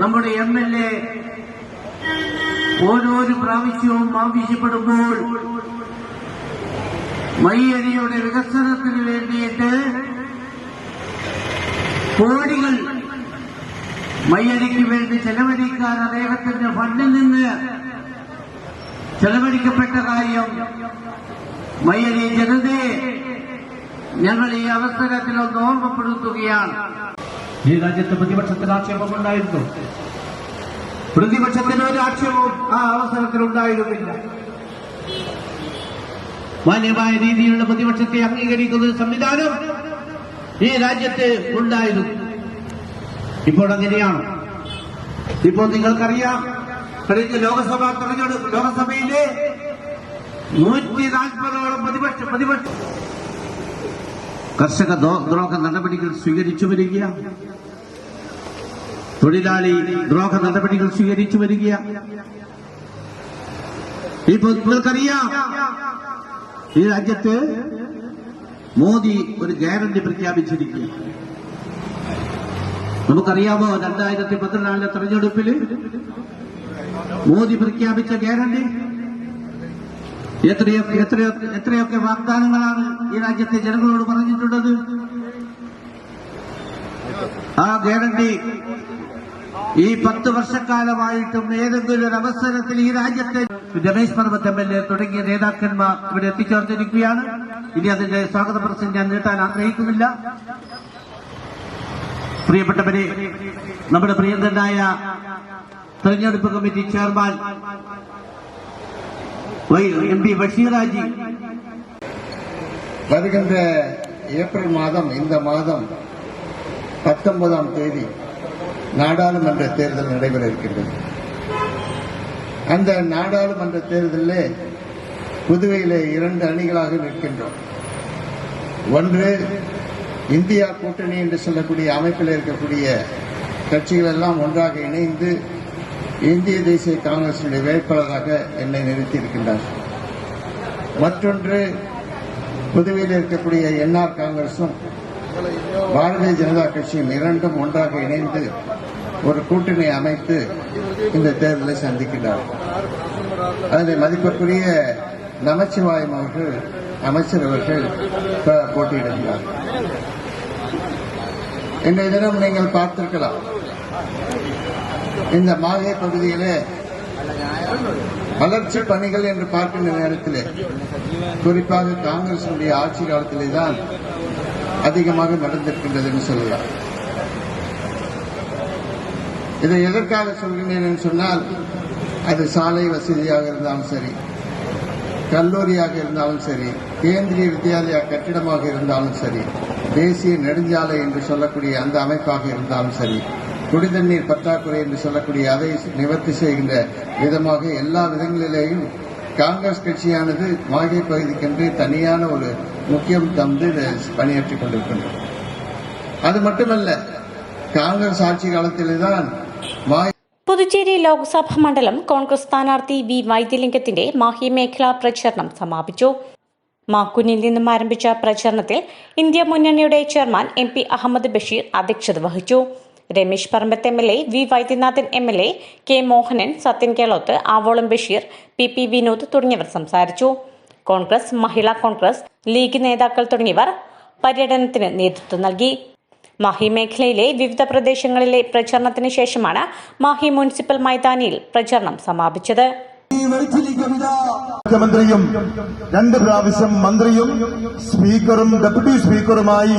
നമ്മുടെ M L A ഓരോരു പ്രാവശ്യവും ആവശ്യപ്പെടുമ്പോൾ മയ്യരിയുടെ വികസനത്തിന് വേണ്ടിയിട്ട് കോടികൾ മയ്യരിക്ക് വേണ്ടി ചെലവഴിക്കാൻ അദ്ദേഹത്തിന്റെ ഫണ്ടിൽ നിന്ന് ചെലവഴിക്കപ്പെട്ട കാര്യം മയ്യരി ജനതയെ ഞങ്ങൾ ഈ അവസരത്തിൽ ഒന്ന് ഓർമ്മപ്പെടുത്തുകയാണ്. ഈ രാജ്യത്ത് പ്രതിപക്ഷത്തിന് ആക്ഷേപമുണ്ടായിരുന്നു. പ്രതിപക്ഷത്തിന് ഒരു ആക്ഷേപവും ആ അവസരത്തിൽ ഉണ്ടായിരുന്നില്ല മാന്യമായ രീതിയിലുള്ള പ്രതിപക്ഷത്തെ അംഗീകരിക്കുന്ന ഒരു സംവിധാനം ഈ രാജ്യത്ത് ഉണ്ടായിരുന്നു. ഇപ്പോൾ അങ്ങനെയാണ്. ഇപ്പോൾ നിങ്ങൾക്കറിയാം കഴിഞ്ഞ ലോകസഭാ തെരഞ്ഞെടുപ്പ് ലോകസഭയിലെ നൂറ്റി നാൽപ്പതോളം പ്രതിപക്ഷ പ്രതിപക്ഷ കർഷക ദ്രോ- ദ്രോഹ നടപടികൾ സ്വീകരിച്ചു വരികയാണ്. തൊഴിലാളി ദ്രോഹ നടപടികൾ സ്വീകരിച്ചു വരികയാണ് ഇപ്പോൾ നിങ്ങൾക്കറിയാം ഈ രാജ്യത്ത് മോദി ഒരു ഗ്യാരണ്ടി പ്രഖ്യാപിച്ചിരിക്കുക നമുക്കറിയാമോ രണ്ടായിരത്തി പതിനാലിലെ തെരഞ്ഞെടുപ്പിൽ മോദി പ്രഖ്യാപിച്ച ഗ്യാരണ്ടി? എത്രയൊക്കെ എത്രയൊക്കെ വാഗ്ദാനങ്ങളാണ് ഈ രാജ്യത്തെ ജനങ്ങളോട് പറഞ്ഞിട്ടുള്ളത്? ആ ഗ്യാരണ്ടി ഈ പത്ത് വർഷക്കാലമായിട്ടും ഏതെങ്കിലും ഒരു അവസരത്തിൽ ഈ രാജ്യത്തെ Ramesh Parvath M L A തുടങ്ങിയ നേതാക്കന്മാർ ഇവിടെ എത്തിച്ചേർന്നിരിക്കുകയാണ് ഇനി അതിന്റെ സ്വാഗത പ്രസംഗം ഞാൻ നീട്ടാൻ ആഗ്രഹിക്കുന്നില്ല പ്രിയപ്പെട്ടവരെ നമ്മുടെ പ്രിയങ്കരനായ തെരഞ്ഞെടുപ്പ് committee chairman Y M P Basheerji வருகின்ற ஏப்ரல் மாதம் இந்த மாதம் பத்தொன்பதாம் தேதி நாடாளுமன்ற தேர்தல் நடைபெற இருக்கின்றது. அந்த நாடாளுமன்ற தேர்தலில் புதுவையிலே இரண்டு அணிகளாக நிற்கின்றோம். ஒன்று இந்தியா கூட்டணி என்று சொல்லக்கூடிய அமைப்பில் இருக்கக்கூடிய கட்சிகள் எல்லாம் ஒன்றாக இணைந்து இந்திய தேசிய காங்கிரசினுடைய வேட்பாளராக என்னை நிறுத்தி இருக்கின்றார் மற்றொன்று புதுவையில் இருக்கக்கூடிய என்ஆர் காங்கிரசும் பாரதிய ஜனதா கட்சியும் இரண்டும் ஒன்றாக இணைந்து ஒரு கூட்டணி அமைத்து இந்த தேர்தலை சந்திக்கின்றார். அதில் மதிப்பிற்குரிய நமச்சிவாயம் அவர்கள் அமைச்சர் அவர்கள் போட்டியிடுகிறார். இன்றைய தினம் நீங்கள் பார்த்திருக்கலாம். இந்த மாகே பகுதியிலே வளர்ச்சி பணிகள் என்று பார்க்கின்ற நேரத்திலே குறிப்பாக காங்கிரசுடைய ஆட்சி காலத்திலே தான் அதிகமாக நடந்திருக்கின்றது என்று சொல்லலாம் இதை எதற்காக சொல்கிறேன் என்று சொன்னால் அது சாலை வசதியாக இருந்தாலும் சரி கல்லூரியாக இருந்தாலும் சரி கேந்திரிய வித்யாலயா கட்டிடமாக இருந்தாலும் சரி தேசிய நெடுஞ்சாலை என்று சொல்லக்கூடிய அந்த அமைப்பாக இருந்தாலும் சரி குடிதண்ணீர் பற்றாக்குறை என்று சொல்லக்கூடிய அதை நிவர்த்தி செய்கின்ற விதமாக எல்லா விதங்களிலேயும் காங்கிரஸ் கட்சியானது மாகே பகுதிக்கென்று தனியான ஒரு முக்கியம் தந்து இதை பணியாற்றிக் கொண்டிருக்கின்றது அது மட்டுமல்ல காங்கிரஸ் ஆட்சி காலத்தில்தான் மாஹே പുതുച്ചേരി ലോക്സഭാ മണ്ഡലം കോൺഗ്രസ് സ്ഥാനാർത്ഥി വി വൈദ്യലിംഗത്തിന്റെ മാഹി മേഖലാ പ്രചരണം സമാപിച്ചു മാക്കുനിൽ നിന്നും ആരംഭിച്ച പ്രചരണത്തിൽ ഇന്ത്യ മുന്നണിയുടെ chairman M P Ahammed Basheer അധ്യക്ഷത വഹിച്ചു Ramesh Parambath M L A V Vaidyanathan M L A K Mohanan Sathyan Keloth ആവോളം ബഷീർ പി പി വിനോദ് തുടങ്ങിയവർ സംസാരിച്ചു കോൺഗ്രസ് മഹിളാ കോൺഗ്രസ് ലീഗ് നേതാക്കൾ തുടങ്ങിയവർ പര്യടനത്തിന് നേതൃത്വം നൽകി. മാഹി മേഖലയിലെ വിവിധ പ്രദേശങ്ങളിലെ പ്രചരണത്തിന് ശേഷമാണ് മാഹി മുനിസിപ്പൽ മൈതാനിയിൽ പ്രചരണം സമാപിച്ചത്. മുഖ്യമന്ത്രിയും രണ്ട് പ്രാവശ്യം മന്ത്രിയും സ്പീക്കറും ഡെപ്യൂട്ടി സ്പീക്കറുമായി